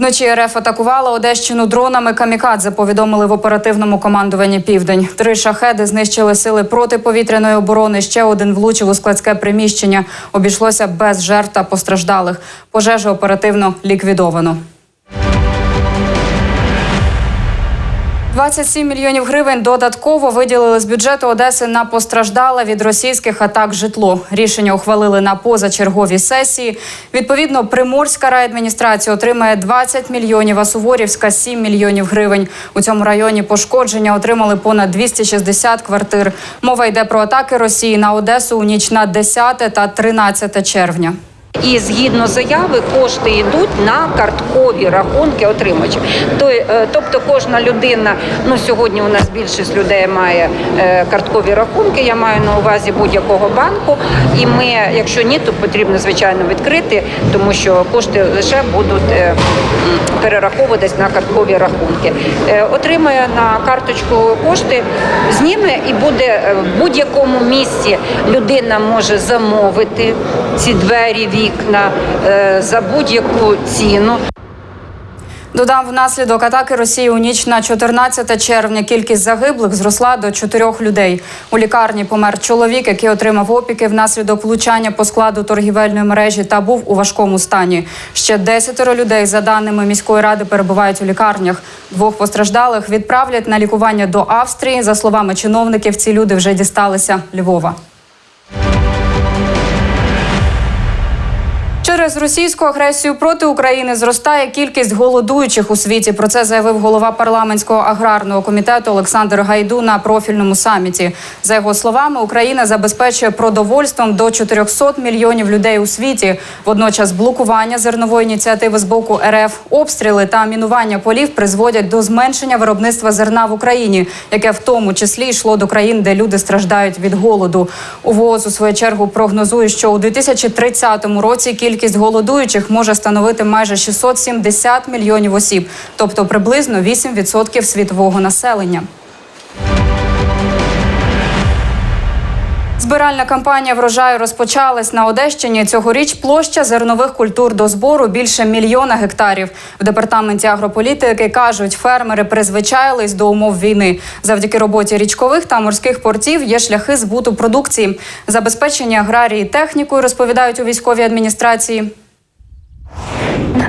Вночі РФ атакувала Одещину дронами камікадзе. Повідомили в оперативному командуванні Південь. Три шахеди знищили сили протиповітряної оборони. Ще один влучив у складське приміщення. Обійшлося без жертв та постраждалих. Пожежу оперативно ліквідовано. 27 мільйонів гривень додатково виділили з бюджету Одеси на постраждале від російських атак житло. Рішення ухвалили на позачерговій сесії. Відповідно, Приморська райадміністрація отримає 20 мільйонів, а Суворівська 7 мільйонів гривень. У цьому районі пошкодження отримали понад 260 квартир. Мова йде про атаки Росії на Одесу у ніч на 10 та 13 червня. І згідно заяви кошти йдуть на карткові рахунки отримувачів. То- е, Тобто кожна людина, ну сьогодні у нас більшість людей має е, карткові рахунки, я маю на увазі будь-якого банку. І ми, якщо ні, то потрібно звичайно відкрити, тому що кошти лише будуть е, перераховуватись на карткові рахунки. Отримає на карточку кошти, зніме і буде в будь-якому місці людина може замовити ці двері, вікна е, за будь-яку ціну. Додам, внаслідок атаки Росії у ніч на 14 червня кількість загиблих зросла до чотирьох людей. У лікарні помер чоловік, який отримав опіки внаслідок влучання по складу торгівельної мережі та був у важкому стані. Ще десятеро людей, за даними міської ради, перебувають у лікарнях. Двох постраждалих відправлять на лікування до Австрії. За словами чиновників, ці люди вже дісталися Львова. Через російську агресію проти України зростає кількість голодуючих у світі. Про це заявив голова парламентського аграрного комітету Олександр Гайду на профільному саміті. За його словами, Україна забезпечує продовольством до 400 мільйонів людей у світі. Водночас блокування зернової ініціативи з боку РФ, обстріли та мінування полів призводять до зменшення виробництва зерна в Україні, яке в тому числі йшло до країн, де люди страждають від голоду. У ВООЗ у свою чергу прогнозує, що у 2030 році кількість голодуючих може становити майже 670 мільйонів осіб, тобто приблизно 8% світового населення. Збиральна кампанія врожаю розпочалась на Одещині. Цьогоріч площа зернових культур до збору більше мільйона гектарів. В департаменті агрополітики кажуть, фермери призвичаїлись до умов війни. Завдяки роботі річкових та морських портів є шляхи збуту продукції. Забезпечення аграрії технікою розповідають у військовій адміністрації.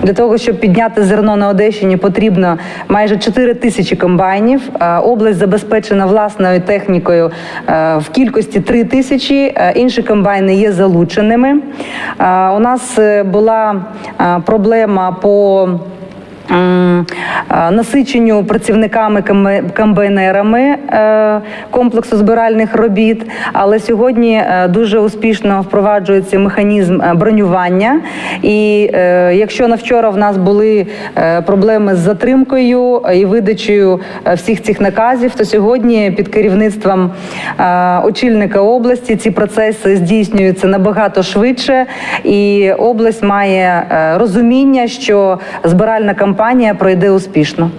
Для того щоб підняти зерно на Одещині, потрібно майже 4 тисячі комбайнів. Е, Область забезпечена власною технікою е, в кількості 3 тисячі. Е, Інші комбайни є залученими. У нас була проблема по насиченню працівниками комбайнерами е, комплексу збиральних робіт. Але сьогодні е, дуже успішно впроваджується механізм е, бронювання. І е, якщо на вчора в нас були е, проблеми з затримкою е, і видачею е, всіх цих наказів, то сьогодні під керівництвом е, очільника області ці процеси здійснюються набагато швидше, і область має е, розуміння, що збиральна кампанія пройде успішно.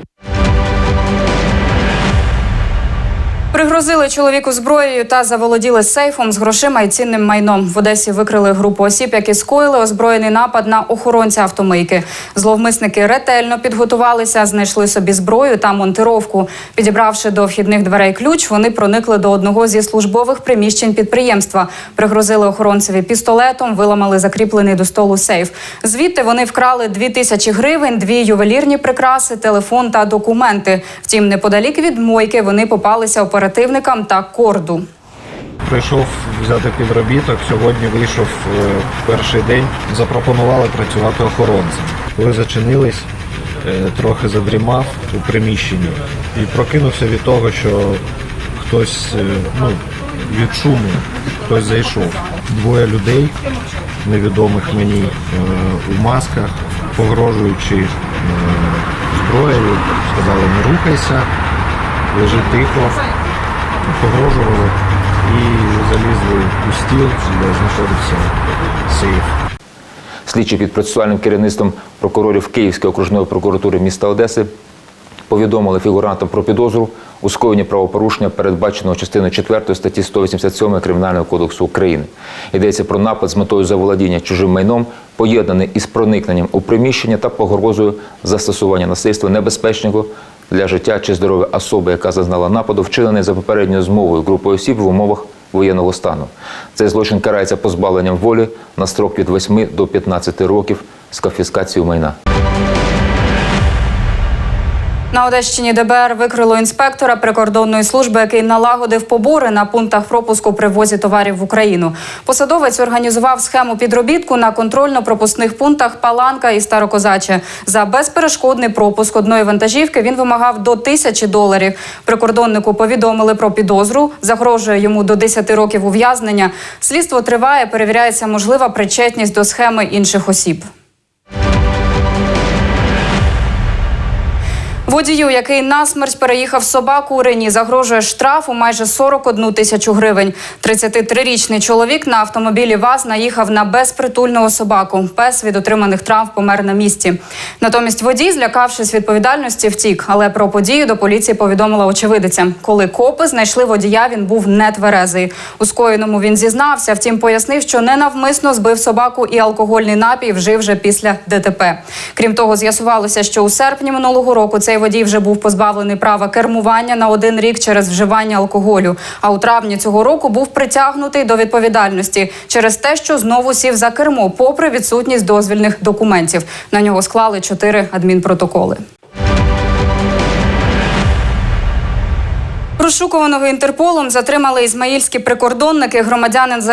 Пригрозили чоловіку зброєю та заволоділи сейфом з грошима і цінним майном. В Одесі викрили групу осіб, які скоїли озброєний напад на охоронця автомийки. Зловмисники ретельно підготувалися, знайшли собі зброю та монтировку. Підібравши до вхідних дверей ключ, вони проникли до одного зі службових приміщень підприємства. Пригрозили охоронцеві пістолетом, виламали закріплений до столу сейф. Звідти вони вкрали дві тисячі гривень, дві ювелірні прикраси, телефон та документи. Втім, неподалік від мойки вони попалися оперативникам та корду. Прийшов взяти підробіток. Сьогодні вийшов е, перший день. Запропонували працювати охоронцем. Коли зачинились, е, трохи задрімав у приміщенні і прокинувся від того, що хтось е, ну, від шуму, хтось зайшов. Двоє людей, невідомих мені, у масках, погрожуючи зброєю, сказали не рухайся, лежи тихо погрожували і залізли у стіл, де знаходився сейф. Слідчі під процесуальним керівництвом прокурорів Київської окружної прокуратури міста Одеси повідомили фігурантам про підозру у скоєнні правопорушення, передбаченого частиною 4 статті 187 Кримінального кодексу України. Йдеться про напад з метою заволодіння чужим майном, поєднаний із проникненням у приміщення та погрозою застосування насильства небезпечного для життя чи здоров'я особи, яка зазнала нападу, вчинений за попередньою змовою групою осіб в умовах воєнного стану. Цей злочин карається позбавленням волі на строк від 8 до 15 років з конфіскацією майна. На Одещині ДБР викрило інспектора прикордонної служби, який налагодив побори на пунктах пропуску при ввозі товарів в Україну. Посадовець організував схему підробітку на контрольно-пропускних пунктах Паланка і Старокозаче. За безперешкодний пропуск одної вантажівки він вимагав до тисячі доларів. Прикордоннику повідомили про підозру. Загрожує йому до 10 років ув'язнення. Слідство триває, перевіряється можлива причетність до схеми інших осіб. Водію, який насмерть переїхав собаку у Рені, загрожує штраф у майже 41 тисячу гривень. 33-річний чоловік на автомобілі ВАЗ наїхав на безпритульного собаку. Пес від отриманих травм помер на місці. Натомість водій, злякавшись відповідальності, втік. Але про подію до поліції повідомила очевидиця. Коли копи знайшли водія, він був нетверезий. У скоєному він зізнався, втім пояснив, що ненавмисно збив собаку і алкогольний напій вжив вже після ДТП. Крім того, з'ясувалося, що у серпні минулого року цей водій вже був позбавлений права кермування на один рік через вживання алкоголю. А у травні цього року був притягнутий до відповідальності через те, що знову сів за кермо, попри відсутність дозвільних документів. На нього склали чотири адмінпротоколи. Розшукуваного інтерполом затримали ізмаїльські прикордонники. Громадянин з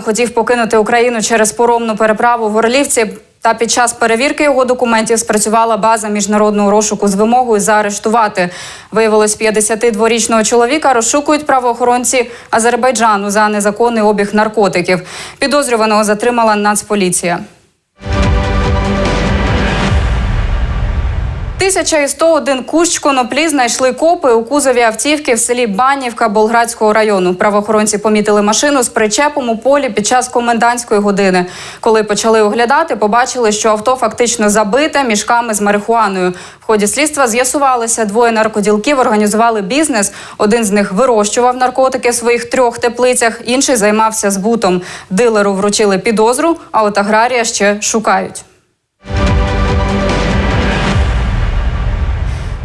хотів покинути Україну через поромну переправу в Горлівці. Та під час перевірки його документів спрацювала база міжнародного розшуку з вимогою заарештувати. Виявилось, 52-річного чоловіка розшукують правоохоронці Азербайджану за незаконний обіг наркотиків. Підозрюваного затримала Нацполіція. Тисяча і 101 кущ коноплі знайшли копи у кузові автівки в селі Банівка Болградського району. Правоохоронці помітили машину з причепом у полі під час комендантської години. Коли почали оглядати, побачили, що авто фактично забите мішками з марихуаною. В ході слідства з'ясувалося, двоє наркоділків організували бізнес. Один з них вирощував наркотики в своїх трьох теплицях, інший займався збутом. Дилеру вручили підозру, а от аграрія ще шукають.